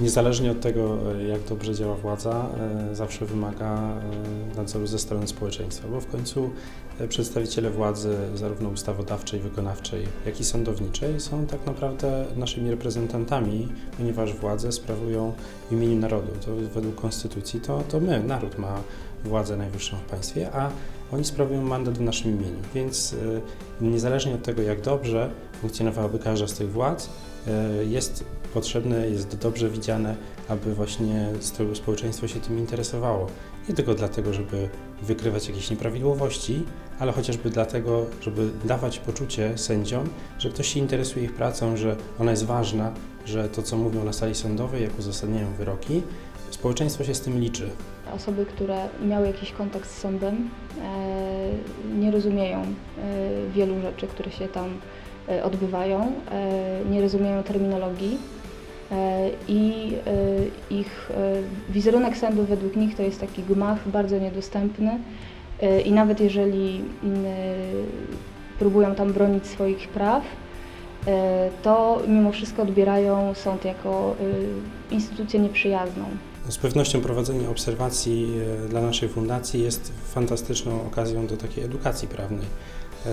Niezależnie od tego, jak dobrze działa władza, e, zawsze wymaga e, nadzoru ze strony społeczeństwa, bo w końcu e, przedstawiciele władzy, zarówno ustawodawczej, wykonawczej, jak i sądowniczej, są tak naprawdę naszymi reprezentantami, ponieważ władzę sprawują w imieniu narodu. To według konstytucji to, to my, naród, ma władzę najwyższą w państwie, a oni sprawują mandat w naszym imieniu. Więc niezależnie od tego, jak dobrze funkcjonowałaby każda z tych władz, jest potrzebne, jest dobrze widziane, aby właśnie społeczeństwo się tym interesowało. Nie tylko dlatego, żeby wykrywać jakieś nieprawidłowości, ale chociażby dlatego, żeby dawać poczucie sędziom, że ktoś się interesuje ich pracą, że ona jest ważna, że to, co mówią na sali sądowej, jak uzasadniają wyroki, społeczeństwo się z tym liczy. Osoby, które miały jakiś kontakt z sądem, e, nie rozumieją e, wielu rzeczy, które się tam e, odbywają, nie rozumieją terminologii i ich wizerunek sędu według nich to jest taki gmach bardzo niedostępny i nawet jeżeli mm, próbują tam bronić swoich praw, to mimo wszystko odbierają sąd jako instytucję nieprzyjazną. Z pewnością prowadzenie obserwacji dla naszej fundacji jest fantastyczną okazją do takiej edukacji prawnej. E,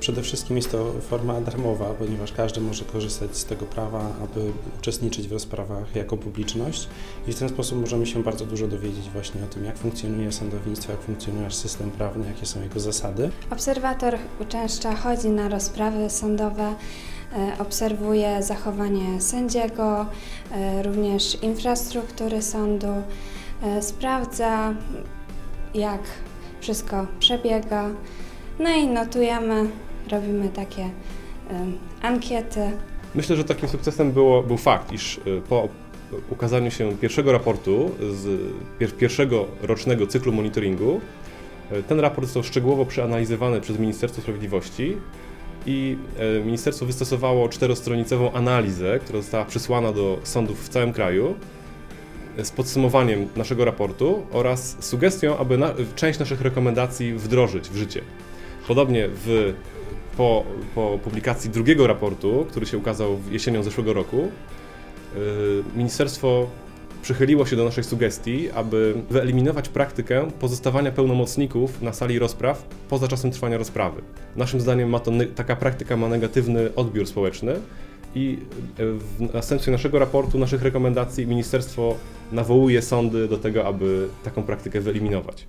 przede wszystkim jest to forma darmowa, ponieważ każdy może korzystać z tego prawa, aby uczestniczyć w rozprawach jako publiczność i w ten sposób możemy się bardzo dużo dowiedzieć właśnie o tym, jak funkcjonuje sądownictwo, jak funkcjonuje system prawny, jakie są jego zasady. Obserwator uczęszcza, chodzi na rozprawy sądowe, e, obserwuje zachowanie sędziego, e, również infrastruktury sądu, sprawdza jak wszystko przebiega. No i notujemy, robimy takie ankiety. Myślę, że takim sukcesem było, był fakt, iż po ukazaniu się pierwszego raportu z pierwszego rocznego cyklu monitoringu, ten raport został szczegółowo przeanalizowany przez Ministerstwo Sprawiedliwości i y, ministerstwo wystosowało czterostronicową analizę, która została przysłana do sądów w całym kraju z podsumowaniem naszego raportu oraz sugestią, aby na, część naszych rekomendacji wdrożyć w życie. Podobnie w, po, po publikacji drugiego raportu, który się ukazał jesienią zeszłego roku, yy, ministerstwo przychyliło się do naszej sugestii, aby wyeliminować praktykę pozostawania pełnomocników na sali rozpraw poza czasem trwania rozprawy. Naszym zdaniem ma to, taka praktyka ma negatywny odbiór społeczny i yy, w następstwie naszego raportu, naszych rekomendacji ministerstwo nawołuje sądy do tego, aby taką praktykę wyeliminować.